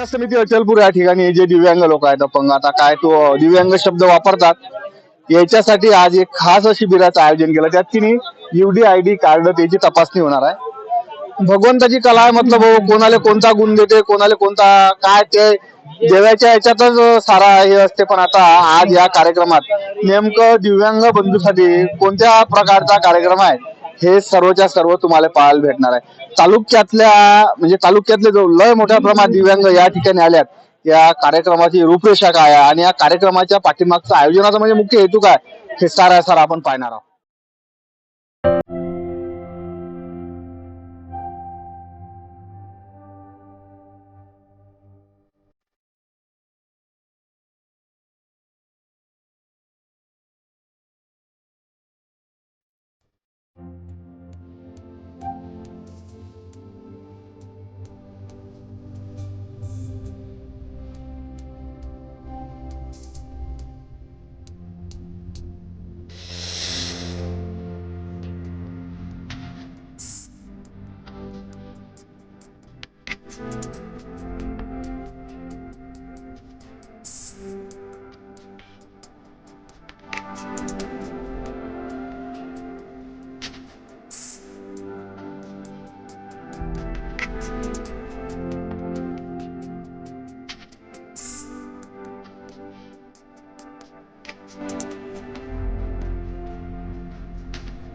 पंचायत समिती अचलपूर या ठिकाणी जे दिव्यांग लोक आहेत अपंग आता काय तो दिव्यांग शब्द वापरतात याच्यासाठी आज एक खास शिबिराचं आयोजन केलं. त्यात तिने युडी आय डी कार्ड त्याची तपासणी होणार आहे. भगवंताची कला आहे मतलब कोणाला कोणता गुण देते कोणाला कोणता काय ते देवाच्या याच्यातच सारा हे असते. पण आता आज या कार्यक्रमात नेमकं दिव्यांग बंधूसाठी कोणत्या प्रकारचा कार्यक्रम आहे? हे सर्वच्या सर्व तुम्हाला पाहायला भेटणार आहे. तालुक्यातल्या म्हणजे तालुक्यातले जो लय मोठ्या प्रमाणात दिव्यांग या ठिकाणी आल्यात या कार्यक्रमाची रूपरेषा काय आहे? आणि या कार्यक्रमाच्या पाठीमागचा आयोजनाचा म्हणजे मुख्य हेतू काय? हे सारा सारा आपण पाहणार आहोत.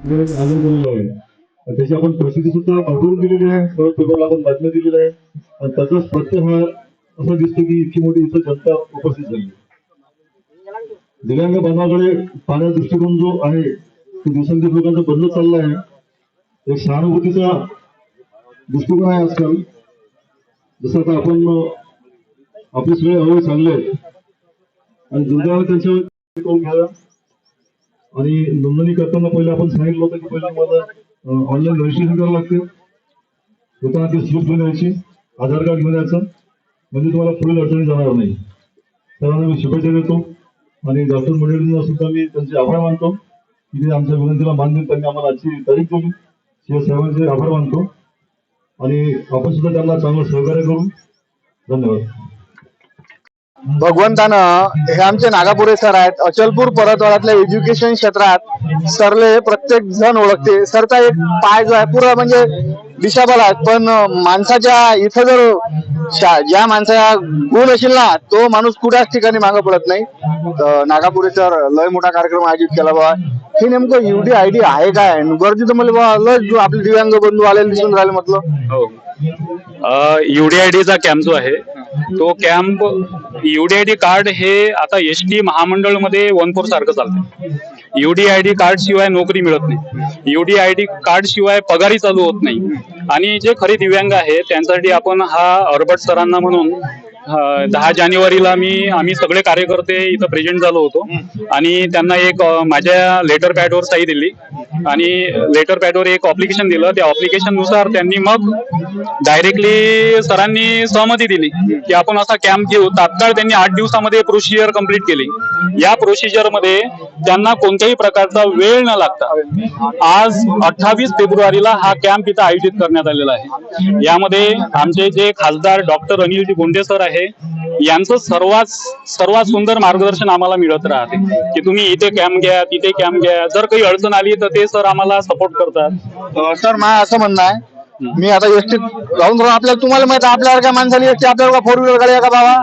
आनंद झालेला आहे आणि त्याची आपण प्रसिद्धी सुद्धा भरपूर दिलेली आहे. सर्व पेपरला आपण बातम्या दिलेल्या आहे आणि त्याचाच प्रत्यय हा असं दिसतं की इतकी मोठी इथं जनता उपस्थित झाली दिव्यांग बांधवाकडे पाहण्याचा दृष्टिकोन जो आहे तो दिवसेंदिवस लोकांचा बदलत चालला आहे. एक सहानुभूतीचा दृष्टिकोन आहे आजकाल. जसं आता आपण आपले सगळे अवय चांगले आणि दुर्दैव त्यांच्यावर घ्याव्या आणि नोंदणी करताना पहिले आपण सांगितलं होतं की पहिला मला ऑनलाईन रजिस्ट्रेशन करावं लागते. येताना ते स्लिप घेऊन यायची. आधार कार्ड घेऊन यायचं. म्हणजे तुम्हाला पुढील अडचणी जाणार नाही. सर्वांना मी शुभेच्छा देतो. आणि डॉक्टर मंडळींना सुद्धा मी त्यांचे आभार मानतो. की ते आमच्या विनंतीला मान्य त्यांनी आम्हाला आजची तारीख दिली. या सर्वांचे आभार मानतो. आणि आपण सुद्धा त्यांना चांगलं सहकार्य करू. धन्यवाद. भगवंतानं हे आमचे नागापुरे सर आहेत अचलपूर परतवाड्यातल्या एज्युकेशन क्षेत्रात सरले प्रत्येक जण ओळखते. सरचा एक पाय जो आहे पुरा म्हणजे दिशाबल आहे पण माणसाच्या इथं जर ज्या माणसाचा गुण असेल ना तो माणूस कुठल्याच ठिकाणी मागं पडत नाही. तर नागापुरे लय मोठा कार्यक्रम आयोजित केला बा हे नेमकं युडी आय डी आहे काय? गर्दी तर मला लय जो आपले दिव्यांग बंधू आलेले दिसून राहिले म्हटलं. हो. युडीआयडीचा कॅम्प जो आहे तो कॅम्प युडीआयडी कार्ड हे आता एस टी महामंडळमध्ये वन फोर सारखं चालतं युडीआयडी कार्ड शिवाय नोकरी मिळत नाही. युडीआयडी कार्ड शिवाय पगारी चालू होत नाही. आणि जे खरे दिव्यांग आहे त्यांच्यासाठी आपण हा अर्बट सरांना म्हणून दहा जानेवारीला मी आम्ही सगळे कार्यकर्ते इथं प्रेझेंट झालो होतो. आणि त्यांना एक माझ्या लेटर पॅडवर सही दिली. आणि लेटर पॅडवर एक ऑप्लिकेशन दिलं. त्या ऑप्लिकेशननुसार त्यांनी मग डायरेक्टली सरांनी सहमती दिली की आपण असा कॅम्प घेऊ. तात्काळ त्यांनी आठ दिवसामध्ये प्रोसिजर कंप्लीट केली. या प्रोसिजरमध्ये त्यांना कोणत्याही प्रकारचा वेळ न लागता आज अठ्ठावीस फेब्रुवारीला हा कॅम्प इथं आयोजित करण्यात आलेला आहे. यामध्ये आमचे जे खासदार डॉक्टर अनिलजी बोंडे सर आहे यांचं सर्वात सर्वात सुंदर मार्गदर्शन आम्हाला मिळत राहते. की तुम्ही इथे कॅम्प घ्या तिथे कॅम्प घ्या. जर काही अडचण आली तर ते सर आम्हाला सपोर्ट करतात. सर माझं असं म्हणणं आहे मी आता एसटीत राहून राहून आपल्याला तुम्हाला माहिती आपल्यासारख्या माणसाला एसटी आपल्याला फोर व्हीलर गाडी का बाबा?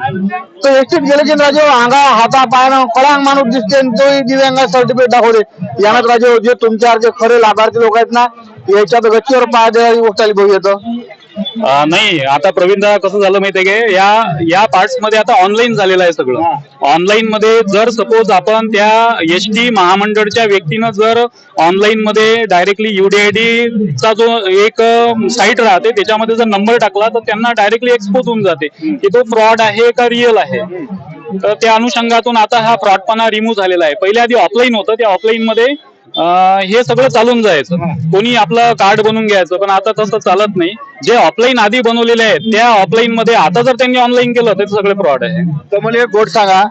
तर एसटीत गेले की राजे अंगा हाता पायानं कळांग माणूस दिसते आणि तोही दिव्यांग सर्टिफिकेट दाखवते. यानंच राजे जे तुमच्यासारखे खरे लाभार्थी लोक आहेत ना याच्यात गच्चीवर पाय द्यायला गोष्टाली भाऊ येतं. नाही आता प्रवीणदा कसं झालं माहितीये की? या या पार्ट्समध्ये आता ऑनलाईन झालेलं आहे सगळं. ऑनलाईन मध्ये जर सपोज आपण त्या एस टी महामंडळच्या व्यक्तीनं जर ऑनलाईन मध्ये डायरेक्टली युडीआयडी चा जो एक साईट राहते त्याच्यामध्ये जर नंबर टाकला तर त्यांना डायरेक्टली एक्सपोज होऊन जाते की तो फ्रॉड आहे का रिअल आहे. तर त्या अनुषंगातून आता हा फ्रॉडपणा रिमूव्ह झालेला आहे. पहिले आधी ऑफलाईन होतं त्या ऑफलाईन मध्ये हे सगळं चालून जायचं. कोणी आपलं कार्ड बनवून घ्यायचं पण आता तसं चालत नाही. जे ऑफलाईन आधी बनवलेले आहेत त्या ऑफलाईन मध्ये आता जर त्यांनी ऑनलाईन केलं तर सगळे फ्रॉड आहे. तर मला एक गोट सांगा.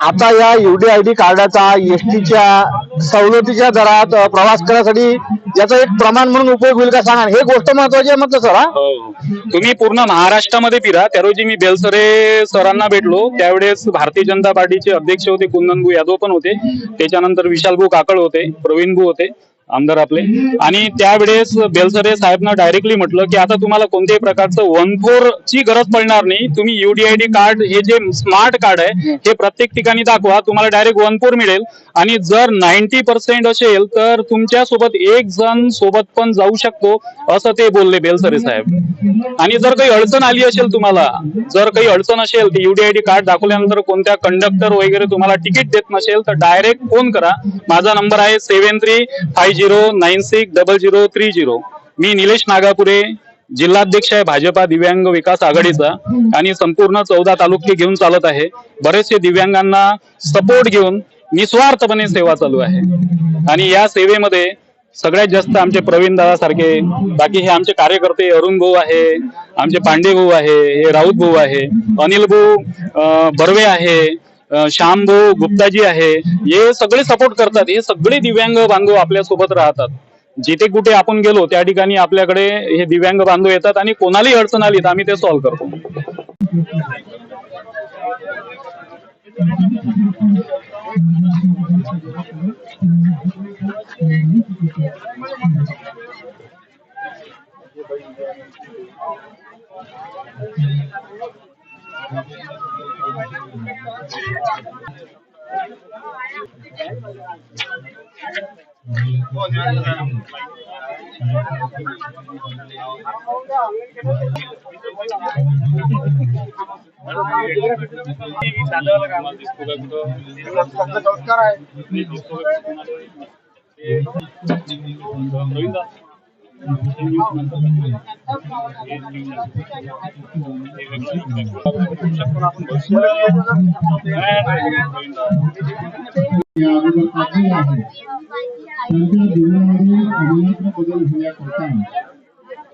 आता या युडीआयडी कार्डाचा एसटीच्या सवलतीच्या दरात प्रवास करण्यासाठी याचा एक प्रमाण म्हणून उपयोग होईल का सांगा हे गोष्ट महत्वाची आहे म्हटलं सर हा? हो. तुम्ही पूर्ण महाराष्ट्रामध्ये फिरा त्या रोजी मी बेलसरे सरांना भेटलो. त्यावेळेस भारतीय जनता पार्टीचे अध्यक्ष होते कुंदनभू यादव पण होते. त्याच्यानंतर विशालभू काकड होते प्रवीणभू होते. आमदार आपले. आणि त्यावेळेस बेलसरे साहेबनं डायरेक्टली म्हटलं की आता तुम्हाला कोणत्याही प्रकारचं वन फोर ची गरज पडणार नाही. तुम्ही युडीआयडी कार्ड हे जे स्मार्ट कार्ड आहे हे प्रत्येक ठिकाणी दाखवा. तुम्हाला डायरेक्ट वन फोर मिळेल. आणि जर नाईन्टी पर्सेंट असेल तर तुमच्यासोबत एक जण सोबत पण जाऊ शकतो असं ते बोलले बेलसरे साहेब. आणि जर काही अडचण आली असेल तुम्हाला जर काही अडचण असेल की युडीआयडी कार्ड दाखवल्यानंतर कोणत्या कंडक्टर वगैरे तुम्हाला तिकीट देत नसेल तर डायरेक्ट फोन करा. माझा नंबर आहे seven three five zero nine six double zero three zero मी निलेश नागापुरे जिल्हाध्यक्ष आहे भाजपा दिव्यांग विकास आघाडीचा आणि संपूर्ण चौदा तालुके घेऊन चालत आहे बरेचसे दिव्यांगांना सपोर्ट घेऊन निस्वार्थपणे सेवा चालू आहे आणि या सेवेमध्ये सगळ्यात जास्त आमचे प्रवीण दादा सारखे बाकी हे आमचे कार्यकर्ते अरुण भाऊ आहे आमचे पांडे भाऊ आहे हे राऊत भाऊ आहे अनिल भाऊ बर्वे आहे श्याम भाऊ गुप्ताजी आहे हे सगळे सपोर्ट करतात हे सगळे दिव्यांग बांधव आपल्यासोबत राहतात. जिथे कुठे आपण गेलो त्या ठिकाणी आपल्याकडे हे दिव्यांग बांधव येतात आणि कोणालाही अडचण आली तर आम्ही ते सॉल्व्ह करतो. या अगोदर पाहिलेलं आहे त्यांच्या जीवनामध्ये अभियानात्मक बदल होण्याकरता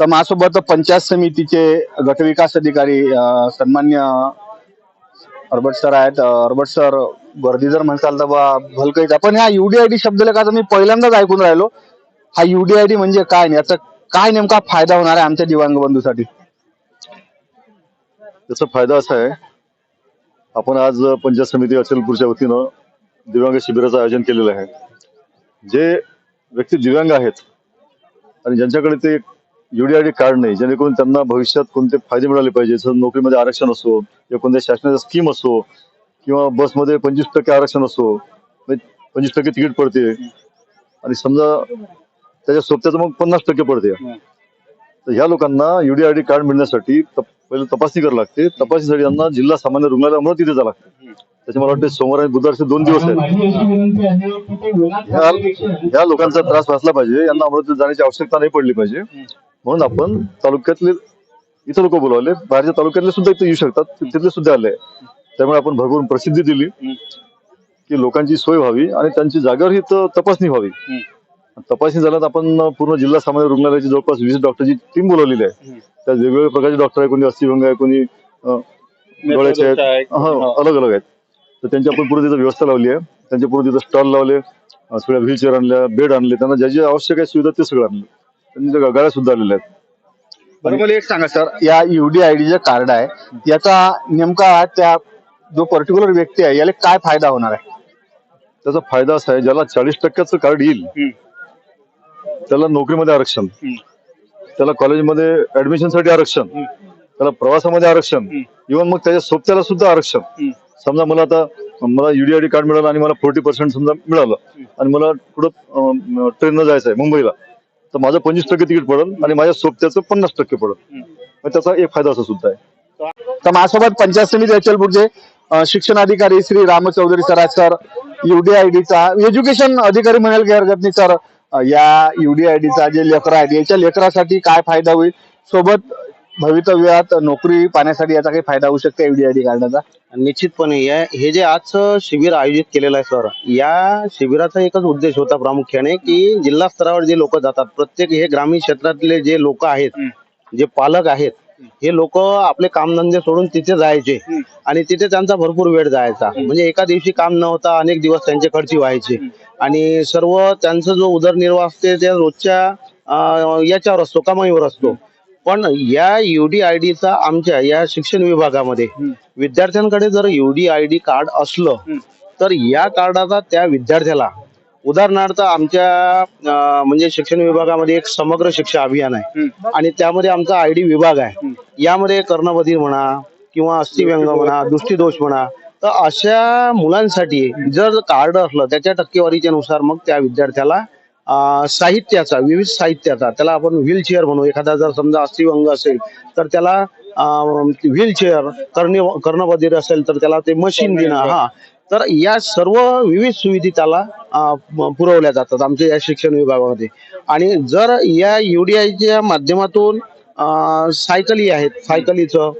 तर माझ्यासोबत पंचायत समितीचे गटविकास अधिकारी सन्मान्य अर्बट सर आहेत. अर्बट सर गर्दी जर म्हणताल तर बा भलकईच पण ह्या युडीआयडी शब्द का मी पहिल्यांदाच ऐकून राहिलो. हा युडीआयडी म्हणजे काय याचा काय नेमका फायदा होणार आहे आमच्या दिव्यांग बंधूसाठी त्याचा फायदा असा आहे आपण आज पंचायत समिती अचलपूरच्या वतीनं दिव्यांग शिबिराचं आयोजन केलेलं आहे. जे व्यक्ती दिव्यांग आहेत आणि ज्यांच्याकडे ते युडीआयडी कार्ड नाही जेणेकरून त्यांना भविष्यात कोणते फायदे मिळाले पाहिजे जसं नोकरीमध्ये आरक्षण असो किंवा कोणत्या शासनाच्या स्कीम असो किंवा बसमध्ये पंचवीस टक्के आरक्षण असो म्हणजे पंचवीस टक्के तिकीट पडते. आणि समजा त्याच्या सोबत्याचं मग पन्नास टक्के पडते. तर ह्या लोकांना युडीआयडी कार्ड मिळण्यासाठी तप- पहिले तपासणी करावी लागते. तपासणीसाठी त्यांना जिल्हा सामान्य रुग्णालय तिथे जावं लागतं. त्याचे मला वाटते सोमवार आणि बुधवारचे दोन दिवस आहेत. ह्या ह्या लोकांचा त्रास वाचला पाहिजे यांना अमरावतीत जाण्याची आवश्यकता नाही पडली पाहिजे. म्हणून आपण तालुक्यातले इथं लोक बोलवले बाहेरच्या तालुक्यातले सुद्धा इथे येऊ शकतात तिथले सुद्धा आले. त्यामुळे आपण भरभरून प्रसिद्धी दिली की लोकांची सोय व्हावी आणि त्यांची जागेवर ही त- तपासणी व्हावी. तपासणी झाल्यात आपण पूर्ण जिल्हा सामान्य रुग्णालयाची जवळपास वीस डॉक्टरची टीम बोलवलेली आहे. त्यात वेगवेगळ्या प्रकारचे डॉक्टर आहे कोणी अस्थिभंग आहे कोणी डोळ्याचे आहेत हा, अलग अलग आहेत. तर त्यांची आपण पूर्ण तिथं व्यवस्था लावली आहे. त्यांच्या पूर्ण तिथं स्टॉल लावले सगळ्या व्हीलचेअर आणल्या बेड आणले. त्यांना ज्या ज्या आवश्यक आहे सुविधा ते सगळं आणलं. त्यांनी त्या गाड्या सुद्धा आलेल्या आहेत. बरं मला एक सांगा सर. या युडीआयडी जे कार्ड आहे याचा नेमका त्या जो पर्टिक्युलर व्यक्ती आहे याला काय फायदा होणार आहे? त्याचा फायदा असा आहे ज्याला चाळीस टक्क्याचं कार्ड येईल त्याला नोकरीमध्ये आरक्षण. त्याला कॉलेजमध्ये ऍडमिशनसाठी आरक्षण. त्याला प्रवासामध्ये आरक्षण. इव्हन मग त्याच्या सोबत्याला सुद्धा आरक्षण. समजा मला आता मला युडीआयडी कार्ड मिळालं आणि मला फोर्टी पर्सेंट समजा मिळालं आणि मला कुठं ट्रेननं जायचं आहे मुंबईला तर माझं पंचवीस टक्के तिकीट पडेल आणि माझ्या सोबत्याचं पन्नास टक्के पडेल. त्याचा एक फायदा असा सुद्धा आहे. तर माझ्यासोबत पंचायत समिती अचलपूरचे शिक्षण अधिकारी श्री राम चौधरी सराज सर युडीआयडीचा एज्युकेशन अधिकारी म्हणाल की हरकत नाही सर या युडीआयडीचा जे लेकर आहेत याच्या लेकरासाठी काय फायदा होईल? सोबत भवितव्यात नोकरी पाहण्यासाठी याचा काही फायदा होऊ शकतो युडीआयडी काढण्याचा निश्चितपणे. या हे जे आजचं शिबिर आयोजित केलेलं आहे सर या शिबिराचा एकच उद्देश होता प्रामुख्याने की जिल्हा स्तरावर जे लोक जातात प्रत्येक हे ग्रामीण क्षेत्रातले जे लोक आहेत जे पालक आहेत हे लोक आपले कामधंदे सोडून तिथे जायचे आणि तिथे त्यांचा भरपूर वेळ जायचा. म्हणजे एका दिवशी काम न होता अनेक दिवस त्यांचे खर्ची व्हायचे. आणि सर्व त्यांचा जो उदरनिर्वाह असते त्या रोजच्या याच्यावर असतो कमाईवर असतो. पण या युडीआयडीचा आमच्या या शिक्षण विभागामध्ये विद्यार्थ्यांकडे जर युडीआयडी कार्ड असलं तर या कार्डाचा त्या विद्यार्थ्याला उदाहरणार्थ आमच्या म्हणजे शिक्षण विभागामध्ये एक समग्र शिक्षा अभियान आहे. आणि त्यामध्ये आमचा आयडी विभाग आहे. यामध्ये कर्णबधीर म्हणा किंवा अस्थिव्यंग म्हणा दृष्टीदोष म्हणा तर अशा मुलांसाठी जर कार्ड असलं त्याच्या टक्केवारीच्या नुसार मग त्या विद्यार्थ्याला साहित्याचा विविध साहित्याचा त्याला आपण व्हीलचेअर म्हणू. एखादा जर समजा अस्थिव्यंग असेल तर त्याला व्हीलचेअर कर्णे कर्णबधीर असेल तर त्याला ते मशीन देणं हा. तर या सर्व विविध सुविधा त्याला पुरवल्या जातात आमच्या या शिक्षण विभागामध्ये. आणि जर या युडीआयच्या माध्यमातून सायकली आहेत सायकलीचं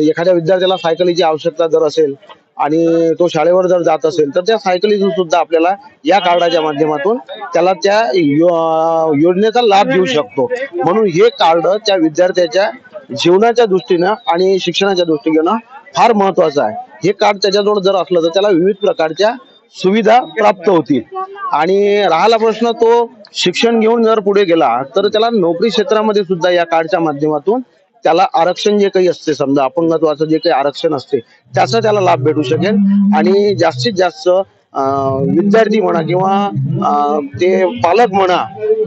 एखाद्या विद्यार्थ्याला सायकलीची आवश्यकता जर असेल आणि तो शाळेवर जर जात असेल तर त्या सायकलीतून सुद्धा आपल्याला या कार्डाच्या माध्यमातून त्याला त्या योजनेचा लाभ घेऊ शकतो. म्हणून हे कार्ड त्या विद्यार्थ्याच्या जीवनाच्या दृष्टीनं आणि शिक्षणाच्या दृष्टीनं फार महत्वाचं आहे. हे कार्ड त्याच्याजवळ जर असलं तर त्याला विविध प्रकारच्या सुविधा प्राप्त होतील. आणि राहिला प्रश्न तो शिक्षण घेऊन जर पुढे गेला तर त्याला नोकरी क्षेत्रामध्ये सुद्धा या कार्डच्या माध्यमातून त्याला आरक्षण जे काही असते समजा अपंगत्वाचं जे काही आरक्षण असते त्याचा त्याला लाभ भेटू शकेल. आणि जास्तीत जास्त विद्यार्थी म्हणा किंवा अं, ते पालक म्हणा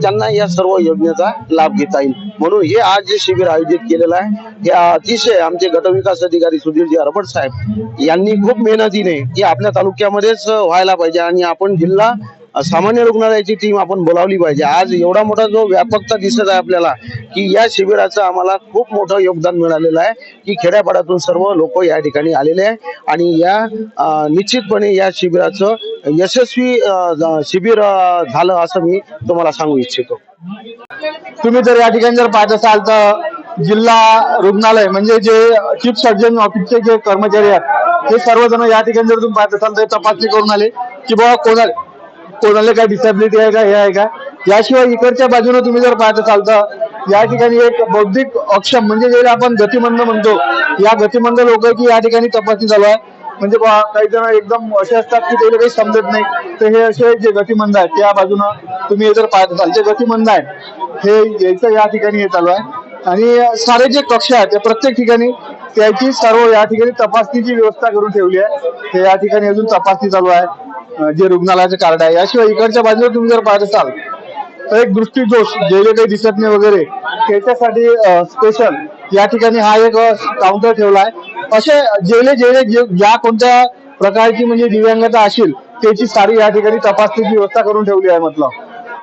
त्यांना या सर्व योजनेचा लाभ घेता येईल. म्हणून हे आज जे शिबिर आयोजित केलेलं आहे हे अतिशय आमचे गटविकास अधिकारी सुधीरजी हरपट साहेब यांनी खूप मेहनतीने की आपल्या तालुक्यामध्येच व्हायला पाहिजे आणि आपण जिल्हा सामान्य रुग्णालयाची टीम आपण बोलावली पाहिजे. आज एवढा मोठा जो व्यापकता दिसत आहे आपल्याला की या शिबिराचं आम्हाला खूप मोठं योगदान मिळालेलं आहे की खेड्यापाड्यातून सर्व लोक या ठिकाणी आलेले आहे. आणि या निश्चितपणे या शिबिराचं यशस्वी शिबिर झालं असं मी तुम्हाला सांगू इच्छितो. तुम्ही जर या ठिकाणी जर पाहत असाल तर जिल्हा रुग्णालय म्हणजे जे चीफ सर्जन ऑफिसचे जे कर्मचारी आहेत ते सर्वजण या ठिकाणी जर तुम्ही पाहत असाल तर तपासणी करून आले की बाबा कोणा कोणाला काय डिसेबिलिटी आहे का हे आहे का? याशिवाय इकडच्या बाजूने तुम्ही जर पाहत असाल तर या ठिकाणी एक बौद्धिक अक्षम म्हणजे जे आपण गतिमंद म्हणतो या गतिमंद लोक की या ठिकाणी तपासणी चालू आहे. म्हणजे काही जण एकदम असे असतात की त्याला काही समजत नाही. तर हे असे जे गतिमंद आहेत त्या बाजूनं तुम्ही हे जर पाहत असाल जे गतिमंद आहेत हे यायचं या ठिकाणी हे चालू आहे. आणि सारे जे कक्ष आहेत त्या प्रत्येक ठिकाणी त्याची सर्व या ठिकाणी तपासणीची व्यवस्था करून ठेवली आहे. ते या ठिकाणी अजून तपासणी चालू आहे. जे रुग्णालयाचं कार्ड आहे. याशिवाय इकडच्या बाजूला तुम्ही जर पाहत असाल तर एक दृष्टीदोष जे जे काही दिसत नाही वगैरे त्याच्यासाठी स्पेशल या ठिकाणी हा एक काउंटर ठेवला आहे. असे जेले जेले जे ज्या कोणत्या प्रकारची म्हणजे दिव्यांगता असेल त्याची सारी या ठिकाणी तपासणीची व्यवस्था करून ठेवली आहे म्हटलं.